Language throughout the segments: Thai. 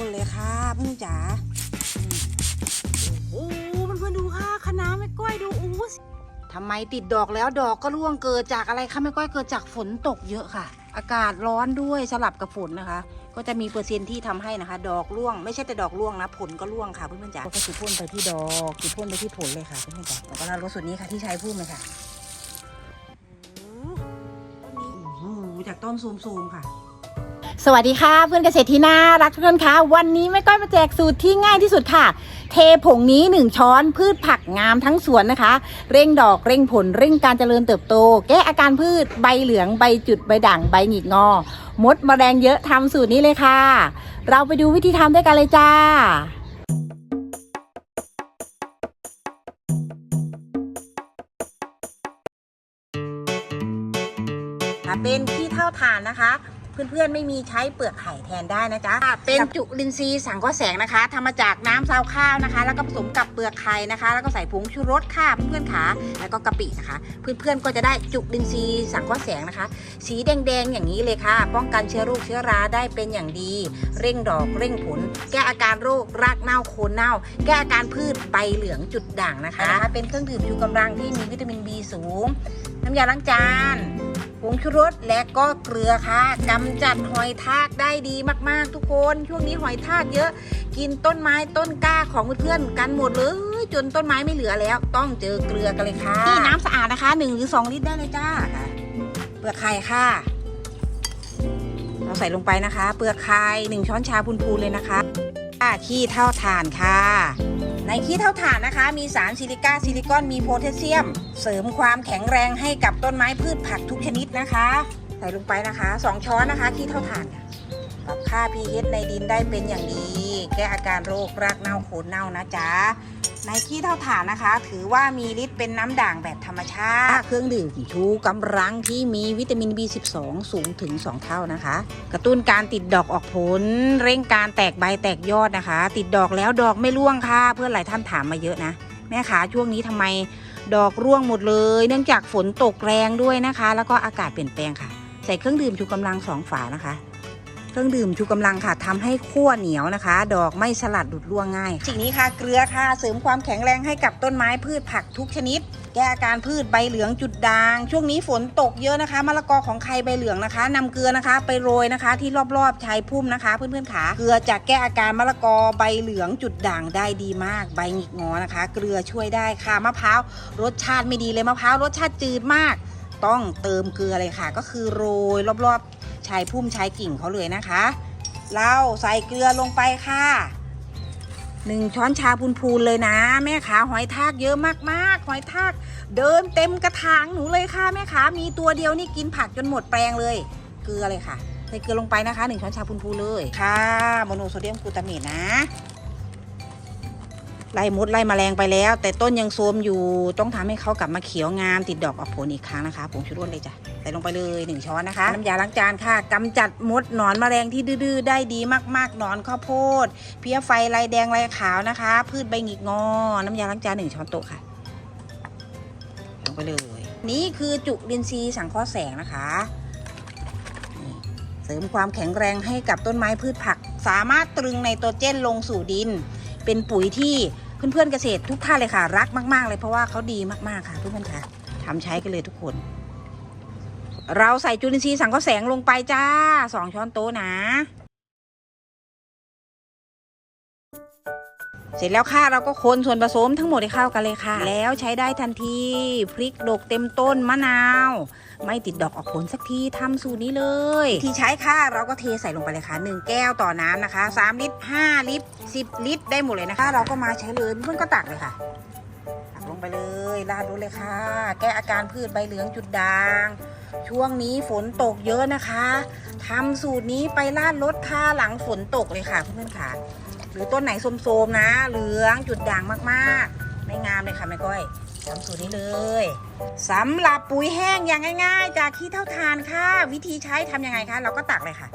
พ่นเลยค่ะเพื่อนจ๋าอืมโอ้โหเพื่อนๆดูค่ะคะน้าแม่ก้อยดูอู้ทำไมติดดอกแล้วดอกก็ร่วงเกิดจากอะไรคะแม่ก้อยเกิดจากฝนตกเยอะค่ะ อากาศร้อนด้วยสลับกับฝนนะคะ ก็จะมีเปอร์เซ็นต์ที่ทำให้นะคะ ดอกร่วง ไม่ใช่แต่ดอกร่วงนะผลก็ร่วงค่ะเพื่อนๆจ๋าก็คือพ่นไปที่ดอกคือพ่นไปที่ผลเลยค่ะเพื่อนๆจ๋าแล้วก็รารถส่วนนี้ค่ะที่ใช้พุ่มเลยค่ะโอ้โหจากต้นซูมๆค่ะ สวัสดีค่ะเพื่อนเกษตรที่น่ารักทุกคนค่ะวันนี้แม่ก้อยมาแจกสูตรที่ง่ายที่สุดค่ะ เทผงนี้ 1 ช้อนพืชผักงามทั้งสวนนะคะ เร่งดอกเร่งผลเร่งการเจริญเติบโต แก้อาการพืชใบเหลืองใบจุดใบด่างใบหงิกงอ มดแมลงเยอะทำสูตรนี้เลยค่ะ เราไปดูวิธีทำด้วยกันเลยจ้าเป็นขี้เท่าฐานนะคะ เพื่อนๆ ไม่มีใช้เปลือกไข่แทนได้นะจ๊ะ เป็นจุลินทรีย์สังเคราะห์แสงนะคะทำมาจากน้ำซาวข้าวนะคะ แล้วก็ผสมกับเปลือกไข่นะคะ แล้วก็ใส่ผงชูรสค่ะเพื่อนๆขาแล้วก็กะปินะคะ เพื่อนๆ ก็จะได้จุลินทรีย์สังเคราะห์แสงนะคะ สีแดงๆ อย่างนี้เลยค่ะ ป้องกันเชื้อโรคเชื้อราได้เป็นอย่างดี เร่งดอกเร่งผล แก้อาการโรครากเน่าโคนเน่า แก้อาการพืชใบเหลืองจุดด่างนะคะ เป็นเครื่องดื่มชูกำลังที่มีวิตามิน B สูง น้ำยาล้างจาน ผงชูรสและก็เกลือค่ะกำจัดหอยทากได้ดีมากๆ ทุกคน ช่วงนี้หอยทากเยอะ กินต้นไม้ต้นกล้าของเพื่อนๆกันหมดเลยจนต้นไม้ไม่เหลือแล้ว ต้องเจอเกลือกันเลยค่ะนี่น้ำสะอาดนะคะ1หรือ 2 ลิตรได้เลยจ้าค่ะเปลือกไข่ค่ะเราใส่ลงไปนะคะ เปลือกไข่หนึ่งช้อนชาพูนๆเลยนะคะขี้เท่าฐานค่ะ ในขี้เท่าถ่านนะคะ มีสารซิลิก้าซิลิคอนมีโพแทสเซียม เสริมความแข็งแรงให้กับต้นไม้พืชผักทุกชนิดนะคะใส่ลงไปนะคะ 2 ช้อนนะคะขี้เท่าถ่านปรับค่า pH ในดินได้เป็นอย่างดี แก้อาการโรครากเน่าโคนเน่านะจ๊ะ ในขี้เท่าฐานนะคะ ถือว่ามีฤทธิ์เป็นน้ำด่างแบบธรรมชาติ เครื่องดื่มชูกำลังที่มีวิตามิน B12 สูงถึง 2 เท่านะคะ กระตุ้นการติดดอกออกผล เร่งการแตกใบแตกยอดนะคะ ติดดอกแล้วดอกไม่ร่วงค่ะ เพื่อนหลายท่านถามมาเยอะนะ แม่ขาช่วงนี้ทำไมดอกร่วงหมดเลย เนื่องจากฝนตกแรงด้วยนะคะ แล้วก็อากาศเปลี่ยนแปลงค่ะ ใส่เครื่องดื่มชูกำลังสองฝานะคะ เครื่องดื่มชูกำลังค่ะทำให้ขั้วเหนียวนะคะ ดอกไม่สลัดหลุดร่วงง่ายสิ่งนี้ค่ะ เกลือค่ะ เสริมความแข็งแรงให้กับต้นไม้พืชผักทุกชนิด แก้อาการพืชใบเหลืองจุดด่าง ช่วงนี้ฝนตกเยอะนะคะมะละกอของใครใบเหลืองนะคะนำเกลือนะคะไปโรยนะคะ ที่รอบๆชายพุ่มนะคะเพื่อนๆขาเกลือจะแก้อาการมะละกอใบเหลืองจุดด่างได้ดีมาก ใบหงิกงอนะคะ เกลือช่วยได้ค่ะมะพร้าวรสชาติไม่ดีเลยมะพร้าวรสชาติจืดมาก ต้องเติมเกลือเลยค่ะ ก็คือโรยรอบๆ ชายพุ่มชายกิ่งเขาเลยนะคะ เราใส่เกลือลงไปค่ะหนึ่งช้อนชาพูนๆเลยนะ แม่ขาหอยทากเยอะมากๆ หอยทาก เดินเต็มกระถางหนูเลยค่ะแม่ขามีตัวเดียวนี่กินผักจนหมดแปลงเลย เกลือเลยค่ะใส่เกลือลงไปนะคะหนึ่งช้อนชาพูนๆเลยค่ะโมโนโซเดียมกลูตาเมตนะไล่มดไล่แมลงไปแล้ว แต่ต้นยังโทมอยู่ต้องทำให้เขากลับมาเขียวงามติดดอกออกผลอีกครั้งนะคะผงชูรสเลยจ้ะ ใส่ลงไปเลยหนึ่งช้อนนะคะ น้ำยาล้างจานค่ะกำจัดมดหนอนแมลงที่ดื้อๆได้ดีมากๆหนอนข้าวโพด เพี้ยไฟลายแดงลายขาวนะคะ พืชใบหงิกงอ น้ำยาล้างจานหนึ่งช้อนโต๊ะค่ะลงไปเลย นี่คือจุลินทรีย์สังเคราะห์แสงนะคะนี่เสริมความแข็งแรงให้กับต้นไม้พืชผัก สามารถตรึงไนโตรเจนลงสู่ดิน เป็นปุ๋ยที่เพื่อนๆเกษตรทุกท่านเลยค่ะ รักมาก ๆ เลยเพราะว่าเขาดีมากๆค่ะเพื่อนๆค่ะทำใช้กันเลยทุกคน เราใส่จุลินทรีย์สังเคราะห์แสงลงไปจ้าสองช้อนโต๊ะนะ เสร็จแล้วค่ะเราก็คนส่วนผสมทั้งหมดให้เข้ากันเลยค่ะ แล้วใช้ได้ทันทีพริกดกเต็มต้นมะนาว ไม่ติดดอกออกผลสักทีทำสูตรนี้เลย ที่ใช้ค่ะเราก็เทใส่ลงไปเลยค่ะ 1 แก้วต่อน้ำนะคะ 3 ลิตร 5 ลิตร 10 ลิตรได้หมดเลยนะคะ เราก็มาใช้เลยเพื่อนก็ตักเลยค่ะตักลงไปเลยราดรสเลยค่ะ แก้อาการพืชใบเหลืองจุดด่าง ช่วงนี้ฝนตกเยอะนะคะทำสูตรนี้ไปราดรถค่ะหลังฝนตกเลยค่ะเพื่อนๆค่ะ หรือต้นไหนโทรมๆนะ เหลืองจุดด่างมากๆ ไม่งามเลยค่ะแม่ก้อยทำสูตรนี้เลยสำหรับปุ๋ยแห้งอย่างง่าย ๆ จากขี้เท่าทานค่ะ วิธีใช้ทำยังไงคะ เราก็ตักเลยค่ะ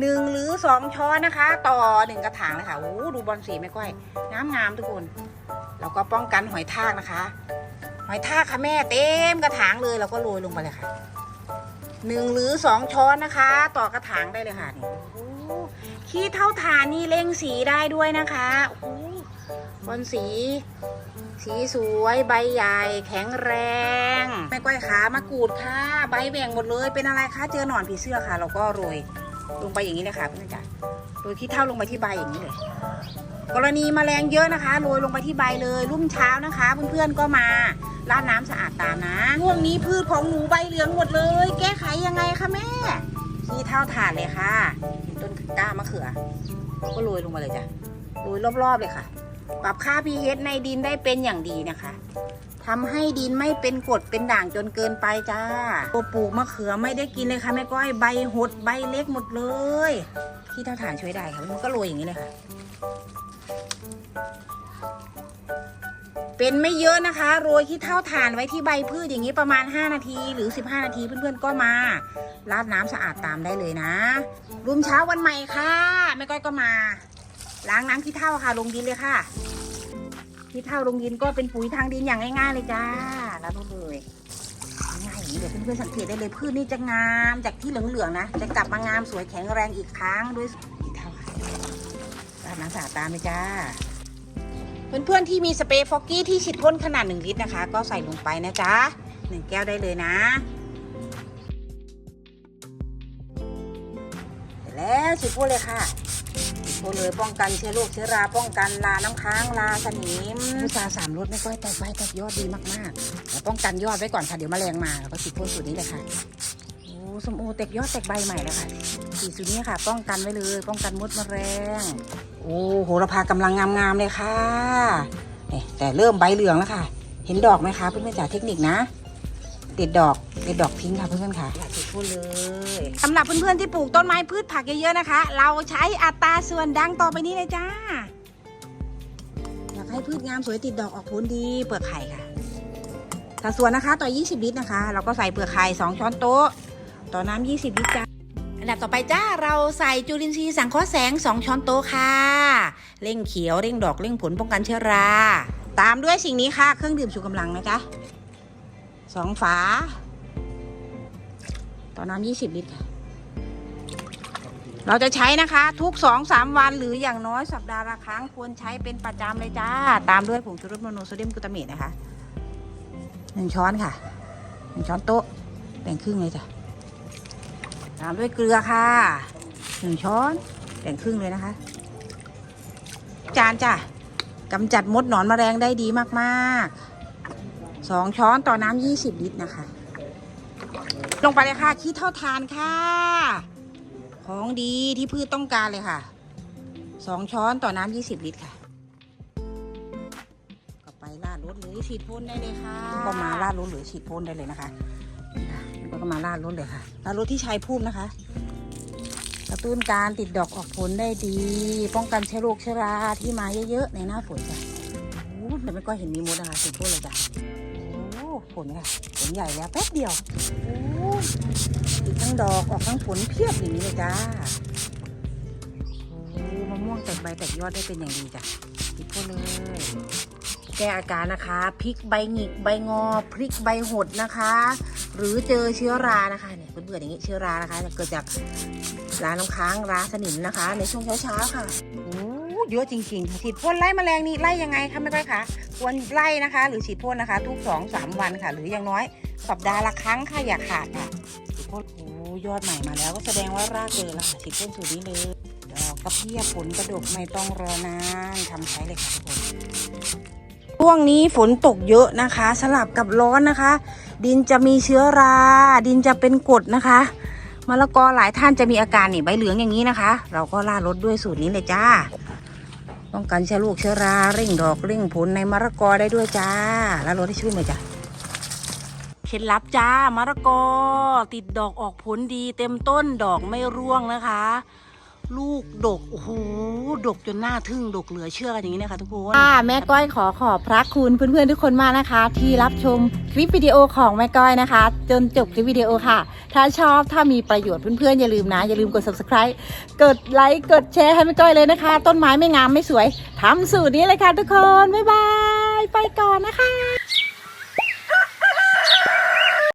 หนึ่งหรือสองช้อนนะคะ ต่อหนึ่งกระถางเลยค่ะโอ้ดูบอลสีแม่ก้อยงามงามๆทุกคนเราก็ป้องกันหอยทากนะคะ หอยทากค่ะแม่เต็มกระถางเลยเราก็โรยลงไปเลยค่ะ หนึ่งหรือสองช้อนนะคะ ต่อกระถางได้เลยค่ะนี่ขี้เท่าฐานนี่เล่งสีได้ด้วยนะคะโอ้โหบอลสี สีสวยใบใหญ่แข็งแรงแม่ก้อยขามากรูดค่ะ ใบแบ่งหมดเลย เป็นอะไรคะเจอหนอนผีเสื้อค่ะ เราก็โรยลงไปอย่างนี้เลยค่ะเพื่อนจ๋าโรยขี้เท่าลงไปที่ใบอย่างนี้เลย กรณีแมลงเยอะนะคะโรยลงไปที่ใบเลยรุ่มเช้านะคะ เพื่อนๆก็มาราดน้ำสะอาดตามนะช่วงนี้พืชของหนูใบเหลืองหมดเลย แก้ไขยังไงคะแม่ขี้เท่าถ่านเลยค่ะ ต้นก้ามะเขือ ก็โรยลงมาเลยจ้ะโรยรอบๆเลยค่ะ ปรับค่า pH ในดินได้เป็นอย่างดีนะคะทำให้ดินไม่เป็นกรดเป็นด่างจนเกินไปจ้าตัวปลูกมะเขือไม่ได้กินเลยค่ะแม่ก้อยใบหดใบเล็กหมดเลยขี้เท่าถ่านช่วยได้ค่ะมันก็โรยอย่างนี้เลยค่ะ เป็นไม่เยอะนะคะ โรยขี้เท่าถ่านไว้ที่ใบพืชอย่างนี้ประมาณ 5 นาทีหรือ 15 นาทีเพื่อนๆก็มาราดน้ำสะอาดตามได้เลยนะรุ่มเช้าวันใหม่ค่ะแม่ก้อยก็มา ล้างน้ำขี้เท่าค่ะ ลงดินเลยค่ะขี้เท่าลงดินก็เป็นปุ๋ยทางดินอย่างง่ายๆเลยจ้าแล้วก็เลยง่ายอย่างนี้เดี๋ยวเพื่อนๆสังเกตได้เลยพืชนี่จะงามจากที่เหลืองๆนะ จะกลับมางามสวยแข็งแรงอีกครั้งด้วยขี้เท่าค่ะราดน้ำสะอาดตามเลยจ้า เพื่อนๆที่มีสเปรย์ฟอกกี้ที่ฉีดพ่นขนาด 1 ลิตรนะคะ ก็ใส่ลงไปนะจ๊ะ1แก้วได้เลยนะเสร็จแล้วฉีดพ่นเลยค่ะฉีดพ่นเลยป้องกันเชื้อโรคเชื้อราป้องกันลาน้ำค้างลาสนิมพุทราสามรสไม่ค่อยแตกใบแตกยอดดีมากๆแต่ป้องกันยอดไว้ก่อนค่ะเดี๋ยวแมลงมาแล้วก็ฉีดพ่นสูตรนี้เลยค่ะโอ้สมโอแตกยอดแตกใบใหม่แล้วค่ะฉีดสูตรนี้ค่ะ ป้องกันไว้เลย ป้องกันมดแมลง โอ้โหระพากำลังงามๆเลยค่ะเนี่ยแต่เริ่มใบเหลืองแล้วค่ะ เห็นดอกไหมคะเพื่อนๆจากเทคนิคนะเด็ดดอกเด็ดดอกทิ้งค่ะเพื่อนๆค่ะอยากจะพูดเลยสำหรับเพื่อนๆที่ปลูกต้นไม้พืชผักเยอะๆนะคะ เราใช้อัตราส่วนดังต่อไปนี้เลยจ้า อยากให้พืชงามสวยติดดอกออกผลดีเปลือกไข่ค่ะสัดส่วนนะคะ ต่อ 20 ลิตรนะคะ เราก็ใส่เปลือกไข่2ช้อนโต๊ะ ต่อน้ำ20 ลิตรจ้า อันดับต่อไปจ้าเราใส่จุลินทรีย์สังเคราะห์แสง 2 ช้อนโต๊ะค่ะ เร่งเขียวเร่งดอกเร่งผลป้องกันเชื้อรา ตามด้วยสิ่งนี้ค่ะเครื่องดื่มชูกำลังนะจ๊ะสองฝา ต่อน้ำ20 ลิตรค่ะ เราจะใช้นะคะทุก 2-3 วันหรืออย่างน้อยสัปดาห์ละครั้งควรใช้เป็นประจำเลยจ้า ตามด้วยผงชูรสโมโนโซเดียมกลูตาเมตนะคะหนึ่งช้อนค่ะหนึ่งช้อนโต๊ะแบ่งครึ่งเลยจ้ะ ตามด้วยเกลือค่ะหนึ่งช้อนแบ่งครึ่งเลยนะคะ จานจ้ะกำจัดมดหนอนแมลงได้ดีมากๆสองช้อนต่อน้ำยี่สิบลิตรนะคะ ลงไปเลยค่ะขี้เท่าทานค่ะ ของดีที่พืชต้องการเลยค่ะสองช้อนต่อน้ำยี่สิบลิตรค่ะก็ไปราดรถหรือฉีดพ่นได้เลยค่ะ ก็มาราดรถหรือฉีดพ่นได้เลยนะคะ แล้วก็มาราดรถเลยค่ะราดรถที่ชายพุ่มนะคะ กระตุ้นการติดดอกออกผลได้ดี ป้องกันเชื้อโรคเชื้อราที่มาเยอะๆในหน้าฝนจ้ะโอ้แต่ไม่ก็เห็นมีมดนะคะสิพูดเลยจ้ะโอ้ผลค่ะผลใหญ่แล้วแป๊บเดียวโอ้ติดทั้งดอกออกทั้งผลเพียบอย่างนี้เลยจ้าโอ้มะม่วงแตกใบแตกยอดได้เป็นอย่างดีจ้ะติดพูดเลย แก้อาการนะคะพริกใบหงิกใบงอพริกใบหดนะคะ หรือเจอเชื้อรานะคะเนี่ยเบื่อๆอย่างนี้เชื้อรานะคะจะเกิดจากราน้ำค้างราสนิมนะคะ ในช่วงเช้าๆค่ะโอ้เยอะจริงๆฉีดพ่นไล่แมลงนี่ไล่ยังไงคะไม่ค่อยคะควรไล่นะคะ หรือฉีดพ่นนะคะ ทุกสองสามวันค่ะ หรืออย่างน้อยสัปดาห์ละครั้งค่ะอย่าขาดค่ะฉีดพ่นโอ้ยอดใหม่มาแล้วก็แสดงว่ารากเลยละค่ะฉีดพ่นสูตรนี้เลยดอกกระเพียบผลกระดกไม่ต้องรอนานทำใช้เลยค่ะทุกคน ช่วงนี้ฝนตกเยอะนะคะ สลับกับร้อนนะคะ ดินจะมีเชื้อรา ดินจะเป็นกรดนะคะมะละกอหลายท่านจะมีอาการนี่ใบเหลืองอย่างนี้นะคะ เราก็ล่าดรถด้วยสูตรนี้เลยจ้าป้องกันเชื้อลูกเชื้อราเร่งดอกเร่งผลในมะละกอได้ด้วยจ้าล่าดรถให้ชุ่มเลยจ้าเคล็ดลับจ้ามะละกอติดดอกออกผลดีเต็มต้นดอกไม่ร่วงนะคะ ลูกดก โอ้โห ดกจนหน้าทึ่ง ดกเหลือเชื่อกันอย่างนี้นะคะทุกคนค่ะแม่ก้อยขอขอบพระคุณเพื่อนๆทุกคนมากนะคะ ที่รับชมคลิปวิดีโอของแม่ก้อยนะคะ จนจบคลิปวิดีโอค่ะ ถ้าชอบถ้ามีประโยชน์เพื่อนๆอย่าลืมนะ อย่าลืมกด subscribe กดไลค์กดแชร์ให้แม่ก้อยเลยนะคะ ต้นไม้ไม่งามไม่สวยทำสูตรนี้เลยค่ะทุกคนบ๊ายบายไปก่อนนะคะ